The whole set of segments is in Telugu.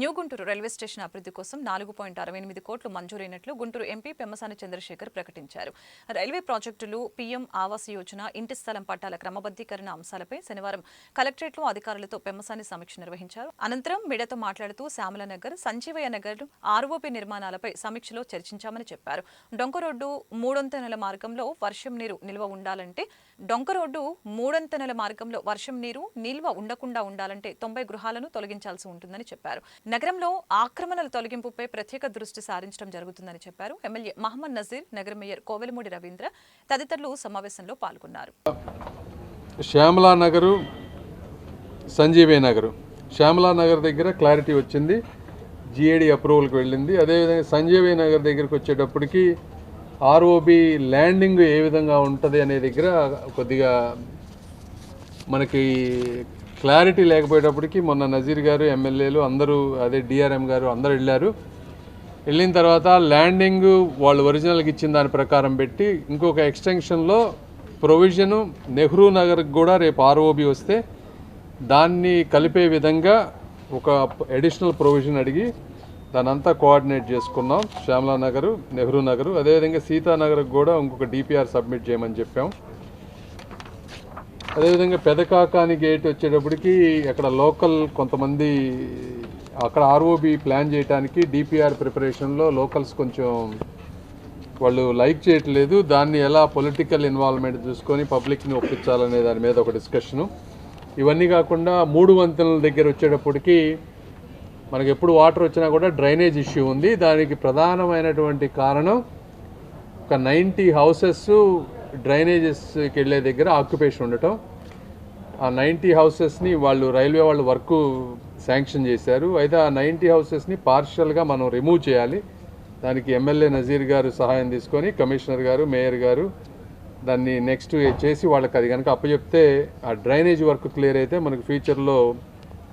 న్యూ గుంటూరు రైల్వే స్టేషన్ అభివృద్ధి కోసం నాలుగు పాయింట్ అరవై ఎనిమిది కోట్లు మంజూరైనట్లు గుంటూరు ఎంపీ పెమ్మసాని చంద్రశేఖర్ ప్రకటించారు. రైల్వే ప్రాజెక్టులు పీఎం ఆవాస్ యోజన ఇంటి స్థలం పట్టాల క్రమబద్దీకరణ అంశాలపై శనివారం కలెక్టరేట్లో అధికారులతో పెమ్మసాని సమీక్ష నిర్వహించారు. అనంతరం మీడియాతో మాట్లాడుతూ శ్యామల నగర్ సంజీవయ్య నగర్ ఆర్ఓపీ నిర్మాణాలపై సమీక్షలో చర్చించామని చెప్పారు. డొంక రోడ్డు మూడొంతెనల మార్గంలో వర్షం నీరు నిల్వ ఉండాలంటే డొంక రోడ్డు మూడొంతెనల మార్గంలో వర్షం నీరు నిల్వ ఉండకుండా ఉండాలంటే తొంభై గృహాలను తొలగించాల్సి ఉంటుందని చెప్పారు. నగరంలో ఆక్రమణల తొలగింపుపై ప్రత్యేక దృష్టి సారించడం జరుగుతుందని చెప్పారు. ఎమ్మెల్యే మహమ్మద్ నజీర్ నగర మేయర్ కోవెలమూడి రవీంద్ర తదితరులు సమావేశంలో పాల్గొన్నారు. శ్యామలా నగరు సంజీవే నగరు. శ్యామలా నగర్ దగ్గర క్లారిటీ వచ్చింది. జిఏడి అప్రూవల్కి వెళ్ళింది. అదేవిధంగా సంజీవే నగర్ దగ్గరికి వచ్చేటప్పటికి ఆర్ఓబి ల్యాండింగ్ ఏ విధంగా ఉంటుంది అనే దగ్గర కొద్దిగా మనకి క్లారిటీ లేకపోయేటప్పటికి మొన్న నజీర్ గారు ఎమ్మెల్యేలు అందరూ అదే డిఆర్ఎం గారు అందరూ వెళ్ళారు. వెళ్ళిన తర్వాత ల్యాండింగ్ వాళ్ళు ఒరిజినల్కి ఇచ్చిన దాని ప్రకారం పెట్టి ఇంకొక ఎక్స్టెన్షన్లో ప్రొవిజను నెహ్రూ నగర్కి కూడా రేపు ఆర్ఓబి వస్తే దాన్ని కలిపే విధంగా ఒక అడిషనల్ ప్రొవిజన్ అడిగి దాని అంతా కోఆర్డినేట్ చేసుకున్నాం. శ్యామలా నగరు నెహ్రూ నగరు అదేవిధంగా సీతానగర్కి కూడా ఇంకొక డిపిఆర్ సబ్మిట్ చేయమని చెప్పాం. అదేవిధంగా పెదకాకాని గేట్ వచ్చేటప్పటికి అక్కడ లోకల్ కొంతమంది అక్కడ ఆర్ఓబి ప్లాన్ చేయడానికి డిపిఆర్ ప్రిపరేషన్లో లోకల్స్ కొంచెం వాళ్ళు లైక్ చేయట్లేదు. దాన్ని ఎలా పొలిటికల్ ఇన్వాల్వ్మెంట్ చూసుకొని పబ్లిక్ని ఒప్పించాలనే దాని మీద ఒక డిస్కషను ఇవన్నీ కాకుండా మూడు వంతెనల దగ్గర వచ్చేటప్పటికి మనకి ఎప్పుడు వాటర్ వచ్చినా కూడా డ్రైనేజ్ ఇష్యూ ఉంది. దానికి ప్రధానమైనటువంటి కారణం ఒక నైంటీ హౌసెస్ డ్రైనేజెస్కి వెళ్ళే దగ్గర ఆక్యుపేషన్ ఉండటం ఆ నైంటీ హౌసెస్ని వాళ్ళు రైల్వే వాళ్ళు వర్క్ శాంక్షన్ చేశారు. అయితే ఆ నైంటీ హౌసెస్ని పార్షియల్గా మనం రిమూవ్ చేయాలి. దానికి ఎమ్మెల్యే నజీర్ గారు సహాయం తీసుకొని కమిషనర్ గారు మేయర్ గారు దాన్ని నెక్స్ట్ చేసి వాళ్ళకి అది కనుక అప్పచెప్తే ఆ డ్రైనేజ్ వర్క్ క్లియర్ అయితే మనకు ఫ్యూచర్లో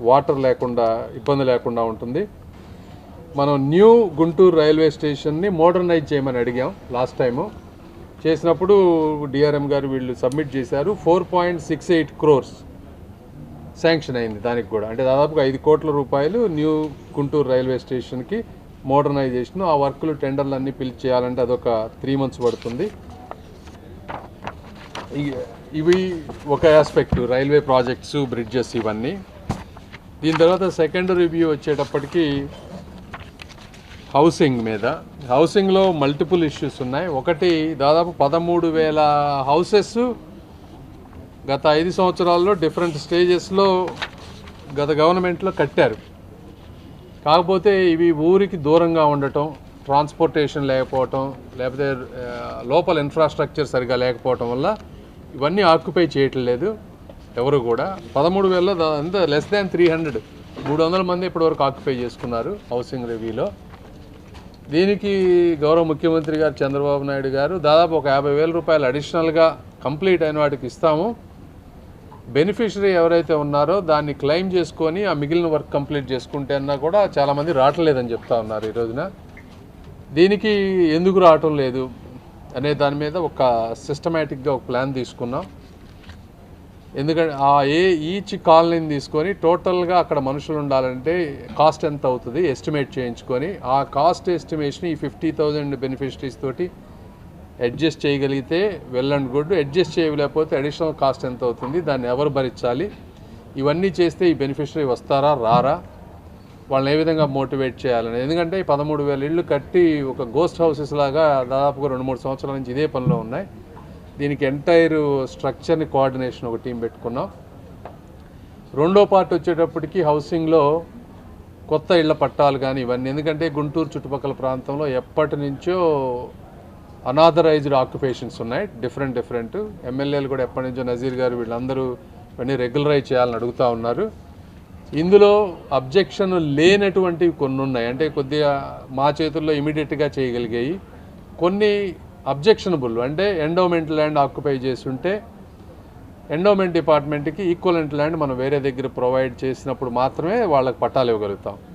వాటర్ లేకుండా ఇబ్బంది లేకుండా ఉంటుంది. మనం న్యూ గుంటూరు రైల్వే స్టేషన్ని మోడర్నైజ్ చేయమని అడిగాం లాస్ట్ టైము. చేసినప్పుడు డిఆర్ఎం గారు వీళ్ళు సబ్మిట్ చేశారు. Four point six eight crores sanction అయింది దానికి కూడా. అంటే దాదాపుగా ఐదు కోట్ల రూపాయలు న్యూ గుంటూరు రైల్వే స్టేషన్కి మోడర్నైజేషన్ ఆ వర్కులు టెండర్లు అన్నీ పిలిచి చేయాలంటే అదొక త్రీ మంత్స్ పడుతుంది. ఇవి ఒక ఆస్పెక్ట్ రైల్వే ప్రాజెక్ట్స్ బ్రిడ్జెస్ ఇవన్నీ. దీని తర్వాత సెకండ్ రివ్యూ వచ్చేటప్పటికి హౌసింగ్ మీద. హౌసింగ్లో మల్టిపుల్ ఇష్యూస్ ఉన్నాయి. ఒకటి దాదాపు పదమూడు వేల హౌసెస్ గత ఐదు సంవత్సరాల్లో డిఫరెంట్ స్టేజెస్లో గత గవర్నమెంట్లో కట్టారు. కాకపోతే ఇవి ఊరికి దూరంగా ఉండటం ట్రాన్స్పోర్టేషన్ లేకపోవటం లేకపోతే లోపల ఇన్ఫ్రాస్ట్రక్చర్ సరిగా లేకపోవటం వల్ల ఇవన్నీ ఆక్యుపై చేయట్లేదు ఎవరు కూడా. పదమూడు వేలలో ఎంత లెస్ దాన్ త్రీ హండ్రెడ్ మూడు వందల మంది ఇప్పటివరకు ఆక్యుపై చేసుకున్నారు హౌసింగ్ రివ్యూలో. దీనికి గౌరవ ముఖ్యమంత్రి గారు చంద్రబాబు నాయుడు గారు దాదాపు ఒక యాభై వేల రూపాయలు అడిషనల్గా కంప్లీట్ అయిన వాటికి ఇస్తాము. బెనిఫిషరీ ఎవరైతే ఉన్నారో దాన్ని క్లెయిమ్ చేసుకొని ఆ మిగిలిన వర్క్ కంప్లీట్ చేసుకుంటే అన్నా కూడా చాలామంది రావట్లేదని చెప్తా ఉన్నారు ఈ రోజున. దీనికి ఎందుకు రావటం లేదు అనే దాని మీద ఒక సిస్టమేటిక్గా ఒక ప్లాన్ తీసుకున్నాం. ఎందుకంటే ఆ ఏ ఈచ్ కాలనీని తీసుకొని టోటల్గా అక్కడ మనుషులు ఉండాలంటే కాస్ట్ ఎంత అవుతుంది ఎస్టిమేట్ చేయించుకొని ఆ కాస్ట్ ఎస్టిమేషన్ ఈ ఫిఫ్టీ థౌజండ్ బెనిఫిషరీస్ తోటి అడ్జస్ట్ చేయగలిగితే వెల్ అండ్ గుడ్. అడ్జస్ట్ చేయలేకపోతే అడిషనల్ కాస్ట్ ఎంత అవుతుంది దాన్ని ఎవరు భరించాలి? ఇవన్నీ చేస్తే ఈ బెనిఫిషరీ వస్తారా రారా? వాళ్ళని ఏ విధంగా మోటివేట్ చేయాలని? ఎందుకంటే ఈ పదమూడు వేల ఇళ్ళు కట్టి ఒక గోస్ట్ హౌసెస్ లాగా దాదాపుగా రెండు మూడు సంవత్సరాల నుంచి ఇదే పనిలో ఉన్నాయి. దీనికి ఎంటైర్ స్ట్రక్చర్ని కోఆర్డినేషన్ ఒక టీం పెట్టుకున్నాం. రెండో పార్ట్ వచ్చేటప్పటికి హౌసింగ్లో కొత్త ఇళ్ళ పట్టాలు కానీ ఇవన్నీ. ఎందుకంటే గుంటూరు చుట్టుపక్కల ప్రాంతంలో ఎప్పటి నుంచో అనాథరైజ్డ్ ఆక్యుపేషన్స్ ఉన్నాయి. డిఫరెంట్ డిఫరెంట్ ఎమ్మెల్యేలు కూడా ఎప్పటి నుంచో నజీర్ గారు వీళ్ళందరూ ఇవన్నీ రెగ్యులరైజ్ చేయాలని అడుగుతూ ఉన్నారు. ఇందులో అబ్జెక్షన్ లేనటువంటివి కొన్ని ఉన్నాయి అంటే కొద్దిగా మా చేతుల్లో ఇమీడియట్గా చేయగలిగాయి కొన్ని అబ్జెక్షనబుల్ అంటే ఎండోమెంట్ ల్యాండ్ ఆక్యుపై చేసి ఉంటే ఎండోమెంట్ డిపార్ట్మెంట్కి ఈక్వలెంట్ ల్యాండ్ మనం వేరే దగ్గర ప్రొవైడ్ చేసినప్పుడు మాత్రమే వాళ్ళకి పట్టాలు ఇవ్వగలుగుతాం.